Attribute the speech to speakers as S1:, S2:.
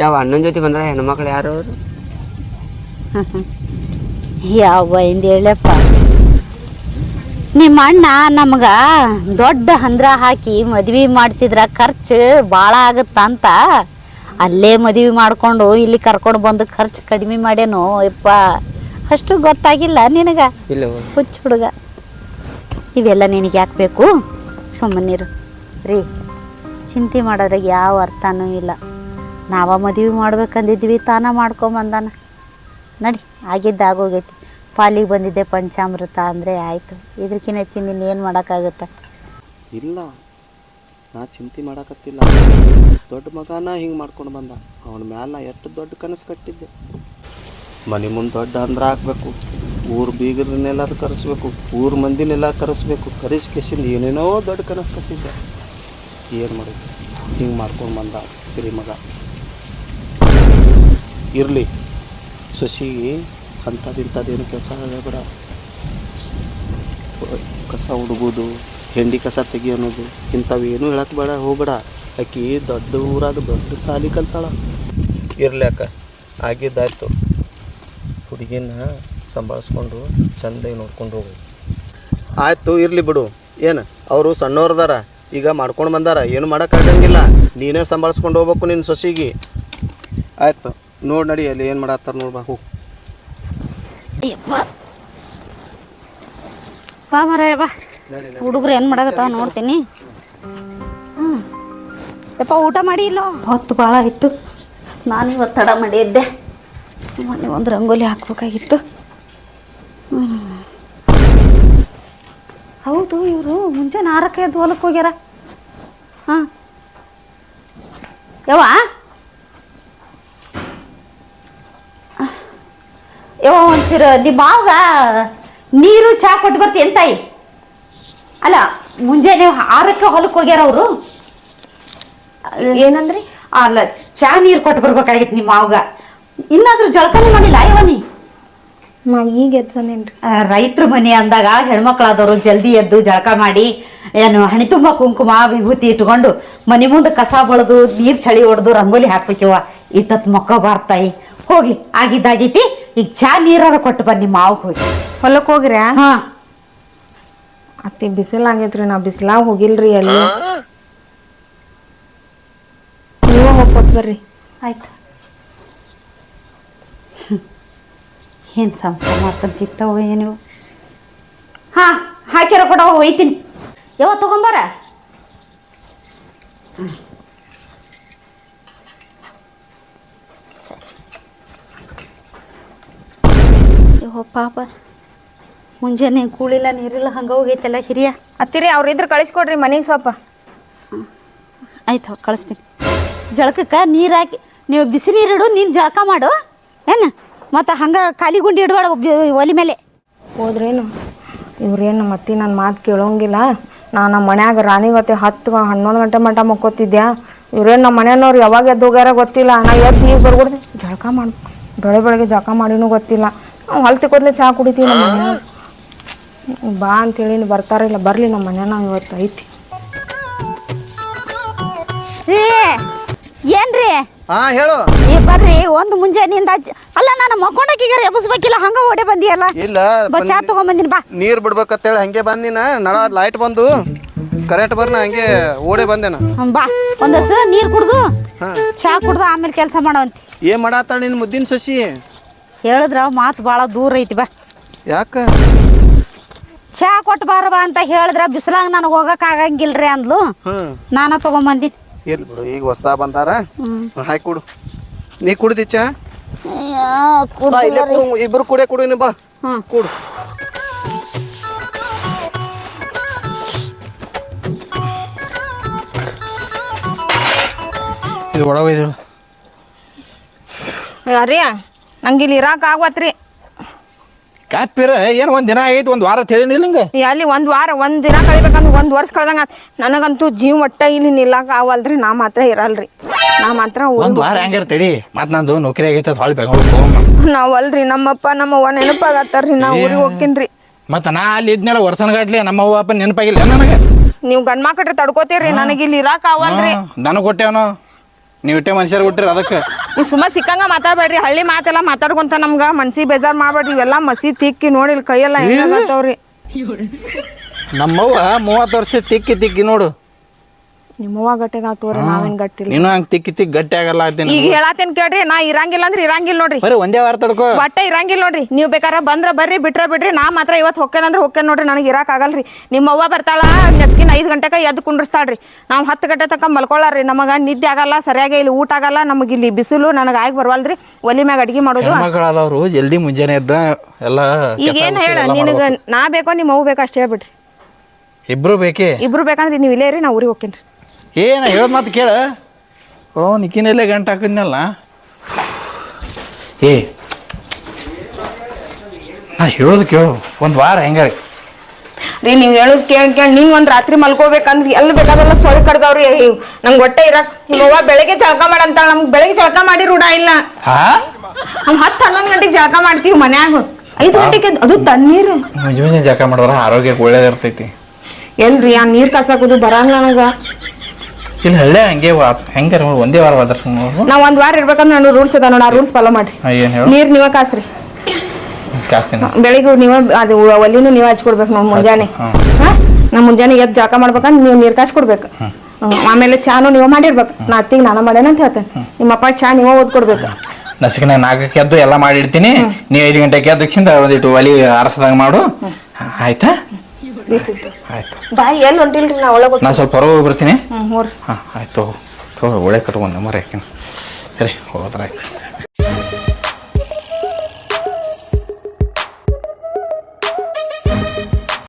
S1: ಯಾವ ಅಣ್ಣನ ಜೊತೆ ಬಂದ್ರ ಹೆಣ್ಮಕ್ಳು ಯಾರು ಅವರು?
S2: ಯಾವ ಇಂದ ಹೇಳಪ್ಪ. ನಿಮ್ಮ ಅಣ್ಣ ನಮಗ ದೊಡ್ಡ ಹಂದ್ರ ಹಾಕಿ ಮದ್ವಿ ಮಾಡಿಸಿದ್ರ ಖರ್ಚು ಭಾಳ ಆಗತ್ತಂತ ಅಲ್ಲೇ ಮದ್ವಿ ಮಾಡ್ಕೊಂಡು ಇಲ್ಲಿ ಕರ್ಕೊಂಡು ಬಂದು ಖರ್ಚು ಕಡಿಮೆ ಮಾಡ್ಯಾನು ಯಪ್ಪ. ಅಷ್ಟು ಗೊತ್ತಾಗಿಲ್ಲ ನಿನಗ? ಹುಚ್ಚ ಹುಡುಗ. ಇವೆಲ್ಲ ನಿನಗೆ ಯಾಕೆ ಬೇಕು? ಸುಮ್ಮನಿರು. ರೀ ಚಿಂತೆ ಮಾಡೋದ್ರಾಗ ಯಾವ ಅರ್ಥನೂ ಇಲ್ಲ. ನಾವ ಮದುವೆ ಮಾಡ್ಬೇಕಂದಿದ್ವಿ, ತಾನ ಮಾಡ್ಕೊಂಬಂದಾನ ನಡಿ, ಆಗಿದ್ದ ಆಗೋಗೈತಿ. ಪಾಲಿಗೆ ಬಂದಿದ್ದೆ ಪಂಚಾಮೃತ ಅಂದರೆ ಆಯಿತು. ಇದಕ್ಕಿಂತ ಹೆಚ್ಚಿನ ಏನು ಮಾಡೋಕ್ಕಾಗುತ್ತೆ?
S3: ಇಲ್ಲ, ನಾ ಚಿಂತೆ ಮಾಡಕತ್ತಿಲ್ಲ. ದೊಡ್ಡ ಮಗನ ಹಿಂಗೆ ಮಾಡ್ಕೊಂಡು ಬಂದ. ಅವನ ಮ್ಯಾಲ ಎಷ್ಟು ದೊಡ್ಡ ಕನಸು ಕಟ್ಟಿದ್ದೆ. ಮನೆ ಮುಂದೆ ದೊಡ್ಡ ಅಂದ್ರೆ ಹಾಕ್ಬೇಕು ಊರು ಬೀಗರನ್ನೆಲ್ಲರೂ ಕರೆಸ್ಬೇಕು. ಊರು ಮಂದಿನೆಲ್ಲ ಕರೆಸ್ಬೇಕು. ಕರೆಸಿ ಕೆಸಿಂದ ಏನೇನೋ ದೊಡ್ಡ ಕನಸು ಕಟ್ಟಿದ್ದೆ. ಏನು ಮಾಡೋದು? ಹಿಂಗೆ ಮಾಡ್ಕೊಂಡು ಬಂದ ಹಿರಿ ಮಗ ಇರಲಿ. ಸೊಸಿಗೆ ಏನು ಕೆಲಸ ಬೇಡ. ಕಸ ಹುಡುಗೋದು ಹೆಂಡಿ ಕಸ ತೆಗಿಯೋದು ಇಂಥವು ಏನು ಹೇಳಕ್ಕೆ ಬೇಡ, ಹೋಗ್ಬೇಡ. ಆಕಿ ದೊಡ್ಡ ಊರಾಗ ದೊಡ್ಡ ಸಾಲಿ ಕಲ್ತಾಳ. ಇರಲಿ ಅಕ್ಕ, ಆಗಿದ್ದಾಯ್ತು. ಹುಡುಗಿನ ಸಂಭಾಳಿಸ್ಕೊಂಡು ಚಂದಾಗಿ ನೋಡ್ಕೊಂಡು ಹೋಗು. ಆಯಿತು, ಇರಲಿ ಬಿಡು. ಏನು, ಅವರು ಸಣ್ಣವ್ರದಾರ ಈಗ ಮಾಡ್ಕೊಂಡು ಬಂದಾರ, ಏನು ಮಾಡೋಕ್ಕಾಗಂಗಿಲ್ಲ ನೀನೇ ಸಂಭಾಳಿಸ್ಕೊಂಡು ಹೋಗ್ಬೇಕು ನಿನ್ನ ಸೊಸಿಗೆ. ಆಯ್ತು. ನೋಡಿ ನಡಿ, ಅಲ್ಲಿ ಏನು ಮಾಡತ್ತಾರ ನೋಡ್ಬೇಕು ಹುಡುಗ್ರು
S2: ಏನ್ ಬಾ ಬಾ. ಹುಡುಗರು ಏನು ನೋಡ್ತೀನಿ. ಹ್ಞೂ ಯಪ್ಪ, ಊಟ ಮಾಡಿ ಇಲ್ಲ? ಹೊತ್ತು ಭಾಳ ಆಯಿತು. ನಾನು ಇವತ್ತು ತಡ ಮಾಡಿದ್ದೆ ಮೊನ್ನೆ ಒಂದು ರಂಗೋಲಿ ಹಾಕ್ಬೇಕಾಗಿತ್ತು. ಹೌದು, ಇವರು ಮುಂಜಾನೆ ಆರಕ್ಕೆ ಎದ್ದು ಹೊಲಕ್ಕೆ ಹೋಗ್ಯಾರ. ಹಾಂ. ಯವ್ವ? ಯವ್ವ ಒಂಚೂರು ನಿಮ್ಮ ಮಾವಗ ನೀರು ಚಹಾ ಕೊಟ್ಟು ಬರ್ತೀನಿ ತಾಯಿ. ಅಲ್ಲ ಮುಂಜಾನೆ ಆರಕ್ಕೆ ಹೊಲಕ್ಕೆ ಹೋಗ್ಯಾರ ಅವರು? ಏನಂದ್ರಿ? ಅಲ್ಲ ಚಾ ನೀರು ಕೊಟ್ಟು ಬರ್ಬೇಕಾಗಿತ್ತು ನಿಮ್ಮ ಮಾವಗ. ಇನ್ನಾದ್ರೂ ಜಳಕನೂ ಮಾಡಿಲ್ಲ ಯವನಿ ನೀ?
S4: ಈಗ ಎದ್ದೇನ್ರಿ
S2: ರೈತರ ಮನೆ ಅಂದಾಗ ಹೆಣ್ಮಕ್ಳಾದವರು ಜಲ್ದಿ ಎದ್ದು ಜಳಕ ಮಾಡಿ ಏನು ಹಣಿ ತುಂಬ ಕುಂಕುಮ ವಿಭೂತಿ ಇಟ್ಕೊಂಡು ಮನೆ ಮುಂದೆ ಕಸ ಬಳದು ನೀರು ಚಳಿ ಹೊಡೆದು ರಂಗೋಲಿ ಹಾಕ್ಬೇಕಿವ ಇಟ್ಟತ್ ಮೊಕ್ಕ ಬಾರ್ತಾಯಿ. ಹೋಗ್ಲಿ ಆಗಿದ್ದಾಗೈತಿ. ಈಗ ಚಾ ನೀರಾರ ಕೊಟ್ಟು ಬನ್ನಿ ಮಾವಿಗೆ ಹೋಗಿ.
S4: ಹೊಲಕ್ಕೆ ಹೋಗ್ರ್ಯಾ
S2: ಹಾ.
S4: ಅತ್ತಿ ಬಿಸಿಲಾಗೈತ್ರಿ ನಾ ಬಿಸಿಲಾಗ ಹೋಗಿಲ್ರಿ ಅಲ್ಲಿ ನೀವೇ ಹೋಗ್ಕೊಟ್ ಬರ್ರಿ.
S2: ಆಯ್ತು. ಏನು ಸಂಸಾರ ಮಾಡ್ಕೊಂತಿತ್ತವ ಏನು? ಹಾ ಹಾಕ್ಯಾರ ಕೊಡ ಒಯ್ತೀನಿ ಯಾವ ತಗೊಂಬಾರ ಯವ್ವ ಪಾಪ. ಮುಂಜಾನೆ ಕೂಳಿಲ್ಲ ನೀರಿಲ್ಲ ಹಂಗೆ ಹೋಗೈತಲ್ಲ ಹಿರಿಯ.
S4: ಅತ್ತಿರಿ ಅವ್ರ ಇದ್ರ ಕಳಿಸ್ಕೊಡ್ರಿ ಮನೆಗೆ ಸ್ವಲ್ಪ.
S2: ಆಯ್ತು ಕಳಿಸ್ತೀನಿ. ಜಳಕಕ್ಕೆ ನೀರು ಹಾಕಿ ನೀವು ಬಿಸಿ ನೀರಿಡು ನೀನು ಜಳಕ ಮಾಡು. ಏನು? ಮತ್ತು ಹಂಗೆ ಖಾಲಿ ಗುಂಡಿ ಇಡಬೇಡ ಒಲಿ ಮೇಲೆ.
S4: ಹೋದ್ರೇನು? ಇವ್ರೇನು ಮತ್ತೆ ನನ್ನ ಮಾತು ಕೇಳೋಂಗಿಲ್ಲ. ನಾನು ನಮ್ಮ ಮನ್ಯಾಗ ರಾಣಿಗತ್ತೆ ಹತ್ತು ಹನ್ನೊಂದು ಗಂಟೆ ಮಟ್ಟ ಮಕ್ಕೋತಿದ್ದೆ ಇವ್ರೇನು ನಮ್ಮ ಮನೆಯವ್ರು ಯಾವಾಗ ಎದ್ದು ಹೋಗ್ಯಾರ ಗೊತ್ತಿಲ್ಲ. ನಾ ಎದ್ದು ನೀವು ಬರ್ಬೋದು ಜಳಕ ಮಾಡಿ ಬೆಳೆ ಬೆಳಗ್ಗೆ ಜಳಕ ಮಾಡಿನೂ ಗೊತ್ತಿಲ್ಲ. ನಾವು ಹೊಲ್ ತಿಕ್ಕೋದ್ಲೆ ಚಹಾ ಕುಡಿತೀವಿ ನಮ್ಮ ಮನೆ ಬಾ ಅಂತೇಳಿ ಬರ್ತಾರಿಲ್ಲ ಬರಲಿ ನಮ್ಮ ಮನೆಯ ಇವತ್ತು ಐತಿ.
S2: ರೀ ಏನ್ರಿ?
S3: ಹಾ ಹೇಳು.
S2: ಈ ಬರ್ರಿ ಒಂದು ಮುಂಜಾನೆಯಿಂದ ಅಜ್ಜ- ಅಲ್ಲ ನಾನು ಮಕ್ಕೊಂಡಕ್ಕೀಗ ಎಬ್ಬಿಸ್ಬೇಕಿಲ್ಲ ಹಂಗ ಓಡೆ ಬಂದಿಯಲ್ಲ?
S3: ಇಲ್ಲ
S2: ಬಾ ಚಾ ತಗೊಂಬಂದಿನಿ ಬಾ.
S3: ನೀರು ಬಿಡ್ಬೇಕಂತೇಳಿ ಹಂಗೆ ಬಂದಿನ ನಳ ಲೈಟ್ ಬಂದು. ಕರೆಂಟ್ ಬರ್ನ ಹಂಗೆ ಓಡೆ ಬಂದೇನ.
S2: ಹ್ಮ್, ಬಾ. ಒಂದಷ್ಟು ನೀರು ಕುಡ್ದು ಚಾ ಕುಡ್ದು ಆಮೇಲೆ ಕೆಲಸ ಮಾಡೋವಂತಿ
S3: ಏನ್ ಮಾಡತ್ತಾಳ ನಿನ್ ಮುದ್ದಿನ ಸೊಸಿ?
S2: ಹೇಳಿದ್ರ ಮಾತು ಭಾಳ ದೂರ ಐತಿ ಬಾ.
S3: ಯಾಕ?
S2: ಚಾ ಕೊಟ್ಟು ಬಾರ ಬಾ ಅಂತ ಹೇಳಿದ್ರ ಬಿಸಿಲಾಗ ನನಗೆ ಹೋಗಕ್ ಆಗಂಗಿಲ್ರಿ ಅಂದ್ಲು. ನಾನ ತಗೊಂಬಂದಿ.
S3: ಇರ್ಲಿ ಬಿಡು ಈಗ ಹೊಸ್ತಾ ಬಂದಾರ. ಹಾಯ್ ಕೊಡು. ನೀ ಕುಡ್ದಿ ಚಾ? ಬಾ ಇಲ್ಲೇ ಕುಡು ಇಬ್ರು ಕುಡಿಯ ಕುಡಿ ಬಾ.
S2: ಹ್ಮ್.
S3: ಕುಡು.
S5: ಇದು ಒಳಗೆ
S4: ನಂಗೆ ಇಲ್ಲಿ ಇರಾಕ ಆಗ್ವತ್ರಿ.
S5: ಕಾಪಿರ ಏನು ಒಂದು ದಿನ ಆಗೈತಿ ಒಂದು ವಾರ ತಿಳಿನಿಲ್ಲ ನಿಂಗೆ?
S4: ಅಲ್ಲಿ ಒಂದು ವಾರ ಒಂದು ದಿನ ಕಳಿಬೇಕಂದ್ರೆ ಒಂದು ವರ್ಷ ಕಳ್ದಂಗ ನನಗಂತೂ ಜೀವ ಒಟ್ಟ ಇಲ್ಲಿ ನಿಲ್ಲಕ ಆಗವಲ್ರಿ ನಾ ಮಾತ್ರ ಇರಲ್ರಿ. ನಾ ಮಾತ್ರ
S5: ಒಂದು ವಾರ ಹೆಂಗಾರ ತಡಿ. ಮತ್ತೆ ನಂದು ನೌಕರಿ ಆಗೈತೆ ಹೊಳ್ ಬೆಂಗಳೂರು
S4: ನಾವಲ್ರಿ ನಮ್ಮಪ್ಪ ನಮ್ಮವ್ವ ನೆನಪಾಗತ್ತಾರ್ರಿ ನಾ ಊರಿಗೆ ಹೋಗ್ತೀನ್ರಿ.
S5: ಮತ್ತೆ ನಾ ಅಲ್ಲಿ ಇದ್ನೆಲ್ಲ ವರ್ಷನಗಟ್ಲೆ ನಮ್ಮ ಅವ್ವ ಅಪ್ಪ ನೆನಪಾಗಿಲ್ಲ ನನಗೆ?
S4: ನೀವು ಗಂಡ್ ಮಕ್ಳ್ರಿ ತಡ್ಕೋತೀರಿ ನನಗೆ ಇಲ್ಲಿ ಇರಾಕ ಅವಲ್ರಿ
S5: ನನಗೆ ಕೊಟ್ಟೇವನು ನೀವು ಇಟ್ಟೆ ಮನುಷ್ಯರು ಕೊಟ್ಟಿರಿ ಅದಕ್ಕೆ.
S4: ನೀವು ಸುಮ್ಮ ಸಿಕ್ಕಂಗ ಮಾತಾಡ್ಬೇಡ್ರಿ ಹಳ್ಳಿ ಮಾತೆಲ್ಲ ಮಾತಾಡ್ಕೊಂತ ನಮ್ಗ ಮನ್ಸಿಗೆ ಬೇಜಾರ್ ಮಾಡ್ಬೇಡ್ರಿ ಇವೆಲ್ಲ ಮಸಿ ತಿಕ್ಕಿ ನೋಡಿ ಕೈಯೆಲ್ಲ ಹೆಂಗಾಗತ್ತವ್ರಿ
S5: ನಮ್ಮವ್ವ ಮೂವತ್ತು ವರ್ಷ ತಿಕ್ಕಿ ತಿಕ್ಕಿ ನೋಡು.
S4: ನಿಮ್ಮವ್ವ ಗಟ್ಟಿದ ತೋರಿ ನಾವೇನ್ ಗಟ್ಟಿಲ್ಲ.
S5: ನೀನು ಹಂಗ ತಿಕ್ಕಿ ತಿಕ್ಕಿ ಗಟ್ಟಿ ಆಗಲ್ಲ ಆಗ್ತೀನಿ
S4: ಈಗ ಹೇಳತ್ತೇನ್ ಕೇಳ್ರಿ ನಾ ಇರಂಗಿಲ್ಲ ಅಂದ್ರೆ ಇರಂಗಿಲ್ಲ ನೋಡ್ರಿ.
S5: ಬರೀ ಒಂದೇ ವಾರ ತಡ್ಕೋ.
S4: ಬಟ್ಟೆ ಇರಂಗಿಲ್ಲ ನೋಡ್ರಿ ನೀವು ಬೇಕಾರ ಬಂದ್ರ ಬರ್ರಿ ಬಿಟ್ರ ಬಿಡ್ರಿ ನಾ ಮಾತ್ರ ಇವತ್ತು ಹೊಕ್ಕೇನಂದ್ರೆ ಹೊಕ್ಕೇನ್ ನೋಡ್ರಿ ನನಗೆ ಇರಕ್ ಆಗಲ್ರಿ. ನಿಮ್ಮವ್ವ ಬರ್ತಾಳ ನೆಸ್ಕಿನ ಐದು ಗಂಟೆಗೆ ಎದ್ದು ಕುಂಡ್ರಸ್ತಾಳ್ರಿ. ನಾವು ಹತ್ತು ಗಂಟೆ ತನಕ ಮಲ್ಕೊಳ್ಳಾರ್ರಿ ನಮಗ ನಿದ್ದೆ ಆಗಲ್ಲ ಸರಿಯಾಗಿ ಇಲ್ಲಿ ಊಟ ಆಗಲ್ಲ ನಮಗೆ ಇಲ್ಲಿ ಬಿಸಿಲು ನನಗೆ ಆಗಿ ಬರ್ವಲ್ರಿ ಒಲಿ ಮ್ಯಾಗ ಅಡಿಗೆ ಮಾಡೋದು
S5: ಮಕ್ಕಳಾದವ್ರು ಜಲ್ದಿ ಮುಂಜಾನೆ ಎದ್ದ ಎಲ್ಲ
S4: ಈಗ ಏನ್ ಹೇಳ ನಿನಗ ನಾ ಬೇಕೋ ನಿಮ್ಮ ಅವ್ವ ಬೇಕೋ ಅಷ್ಟೇ ಹೇಳ್ಬಿಡ್ರಿ.
S5: ಇಬ್ರು ಬೇಕೇ?
S4: ಇಬ್ರು ಬೇಕಂದ್ರೆ ನೀವು ಇಲ್ಲೇ ರೀ ನಾ ಊರಿಗೆ ಹೋಗ್ತೇನ್ರಿ
S5: ಏನ ಹೇಳೋದು ಮಾತು ಕೇಳ. ಓ ನಿಕ್ಕಿನಲ್ಲೇ ಗಂಟು ಹಾಕಿದ್ನಲ್ಲ. ಏ ನಾ ಹೇಳೋದು ಕೇಳು ಒಂದು ವಾರ ಹೆಂಗಾರೆ?
S4: ರೀ ನೀವು ಹೇಳೋದು ಕೇಳ ಕೇಳಿ ನೀವು ಒಂದು ರಾತ್ರಿ ಮಲ್ಕೋಬೇಕಂದ್ರೆ ಎಲ್ಲಿ ಬೇಕಾದೆಲ್ಲ ಸೊಳ್ಳೆ ಕಡ್ದವ್ರಿ ನಂಗೆ ಹೊಟ್ಟೆ ಇರಕ್ ನೀವ್ ಬೆಳಗ್ಗೆ ಜಳಕ ಮಾಡಂತ ನಮ್ಗೆ ಬೆಳಗ್ಗೆ ಜಳಕ ಮಾಡಿ ರೂಢ ಇಲ್ಲ.
S5: ಹಾ?
S4: ನಾವು ಹತ್ತು ಹನ್ನೊಂದು ಗಂಟೆಗೆ ಜಳಕ ಮಾಡ್ತೀವಿ ಮನ್ಯಾಗ. ಐದು ಗಂಟೆಗೆ ಅದು ತಣ್ಣೀರು.
S5: ಮುಂಜಾನೆ ಜಳಕ ಮಾಡಿದ್ರೆ ಆರೋಗ್ಯಕ್ಕೆ ಒಳ್ಳೇದಿರ್ತೈತಿ
S4: ಎಲ್ರಿ ಆ ನೀರು ಕಸಾಕೋದು ಬರಂಗ ನನಗ.
S5: ಇಲ್ಲಿ ಹಳ್ಳೆ ಹಂಗೆ ಹೆಂಗೆ ಒಂದೇ ವಾರ ಹೋದ್ರ
S4: ನಾವು ಒಂದು ವಾರ ಇರ್ಬೇಕಂದ್ರೆ ನಾನು ರೂಲ್ಸ್ ಅದ ನೋಡಿ ಆ ರೂಲ್ಸ್ ಫಾಲೋ ಮಾಡಿ
S5: ಏನು ಹೇಳು?
S4: ನೀರ್ ನೀವ ಕಾಸ್ರಿ.
S5: ಕಾಸ್ತೀನಿ.
S4: ಬೆಳಿಗ್ಗೆ ನೀವ ಅದು ಒಲಿನೂ ನೀವ ಹಚ್ಕೊಡ್ಬೇಕು ನಾವು ಮುಂಜಾನೆ. ಹಾಂ. ಮುಂಜಾನೆ ಎದ್ದು ಜಳಕ ಮಾಡ್ಬೇಕಂದ್ರೆ ನೀವು ನೀರ್ ಕಾಸ್ ಕೊಡ್ಬೇಕು. ಆಮೇಲೆ ಚಾನು ನೀವು ಮಾಡಿರ್ಬೇಕು. ನಾ ಅತ್ತಿಗೆ ನಾನು ಮಾಡ್ಯಾನ ಅಂತ ಹೇಳ್ತೇನೆ. ನಿಮ್ಮ ಅಪ್ಪ ಚಾ ನೀವು ಓದ್ಕೊಡ್ಬೇಕು
S5: ನಸಿಕಿನ ನಾಲ್ಕಕ್ಕೆ ಎದ್ದು ಎಲ್ಲ ಮಾಡಿಡ್ತೀನಿ. ನೀವು ಐದು ಗಂಟೆಗೆ ಎದ್ದಕ್ಕಿಂತ ಒಂದಿಟ್ಟು ಒಲಿ ಅರಸದಂಗೆ ಮಾಡು. ಆಯ್ತಾ? ಆಯ್ತು.
S4: ಬಾಯಿ ಎಲ್ಲಿ ಹೊಂಟಿಲ್ರಿ? ನಾ ಒಳಗೆ
S5: ನಾ ಸ್ವಲ್ಪ ಹೊರಗೆ ಹೋಗಿ ಬರ್ತೀನಿ.
S4: ಹೋರಿ.
S5: ಹಾಂ ಆಯ್ತು ತಗೋ ಒಳ್ಳೆ ಕಟ್ಕೊಂಡು ಮರ ಹಾಕಿನ ಸರಿ ಹೋದ್ರಾಯ್ತು